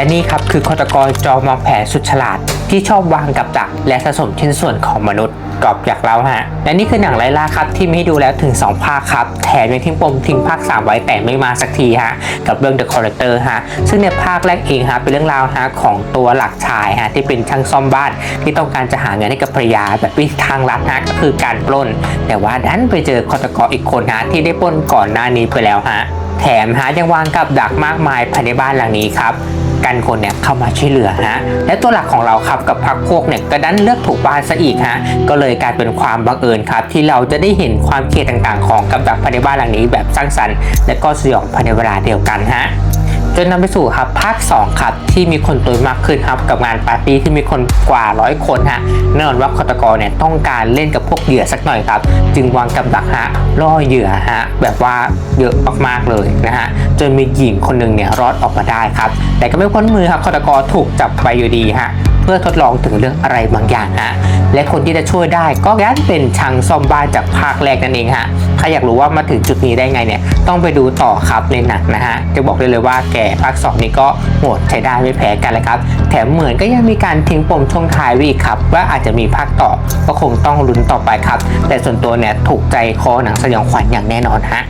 และนี่ครับคือฆาตกรจอมวางแผนสุดฉลาด ที่ชอบวางกับดัก และสะสมชิ้นส่วนของมนุษย์กรอบจากเราฮะ และนี่คือหนังไล่ล่าครับที่มีให้ดูแล้วถึง 2 ภาคครับ แถมยังทิ้งปมทิ้งภาค 3 ไว้แต่ไม่มาสักทีฮะ กับเรื่อง The Collector ฮะ ซึ่งในภาคแรกเองฮะ เป็นเรื่องราวฮะของตัวหลักชายฮะ ที่เป็นช่างซ่อมบ้านที่ต้องการจะหาเงินให้กับภรรยาแบบวิธีทางลัดฮะก็คือการปล้น แต่ว่าดันไปเจอฆาตกรอีกคนฮะที่ได้ปล้นก่อนหน้านี้ไปแล้วฮะ แถมฮะยังวางกับดักมากมายภายในบ้านหลังนี้ครับ กันคนเนี่ยเข้ามาช่วยเหลือฮะและตัวหลักของเราครับกับพรรคพวกเนี่ยก็ดันเลือกถูกบ้านซะอีกฮะก็เลยกลายเป็นความบังเอิญครับที่เราจะได้เห็นความเครียดต่างๆ ของกับดักภายในบ้านหลังนี้แบบสร้างสรรค์และก็สยองภายในเวลาเดียวกันฮะ นนำไปสู่ครับภาค2ครับที่มีคนตัวมากขึ้นครับกับงานปาร์ตี้ที่มีคนกว่าร้อยคนฮะแน่นอนว่าฆาตกรเนี่ยต้องการเล่นกับพวกเหยื่อสักหน่อยครับ จึงวางกับดักฮะล่อเหยื่อฮะแบบว่าเยอะมากๆเลยนะฮะจนมีหญิงคนหนึ่งเนี่ยรอดออกมาได้ครับ แต่ก็ไม่พ้นมือครับฆาตกรถูกจับไปอยู่ดีฮะ พื่อทดลองถึงเรื่องอะไรบางอย่างฮะและคนที่จะช่วยได้ก็ยันเป็นช่างซ่อมบ้านจากภาคแรกนั่นเองฮะถ้าอยากรู้ว่ามาถึงจุดนี้ได้ไงเนี่ยต้องไปดูต่อครับในหนังนะฮะจะบอกได้เลยว่าแกภาค 2 นี้ก็โหดใช้ได้ไม่แพ้กันเลยครับ แถมเหมือนก็ยังมีการทิ้งปมช่วงท้ายไว้อีกครับ ว่าอาจจะมีภาคต่อก็คงต้องลุ้นต่อไปครับ แต่ส่วนตัวเนี่ยถูกใจคอหนังสยองขวัญอย่างแน่นอนฮะ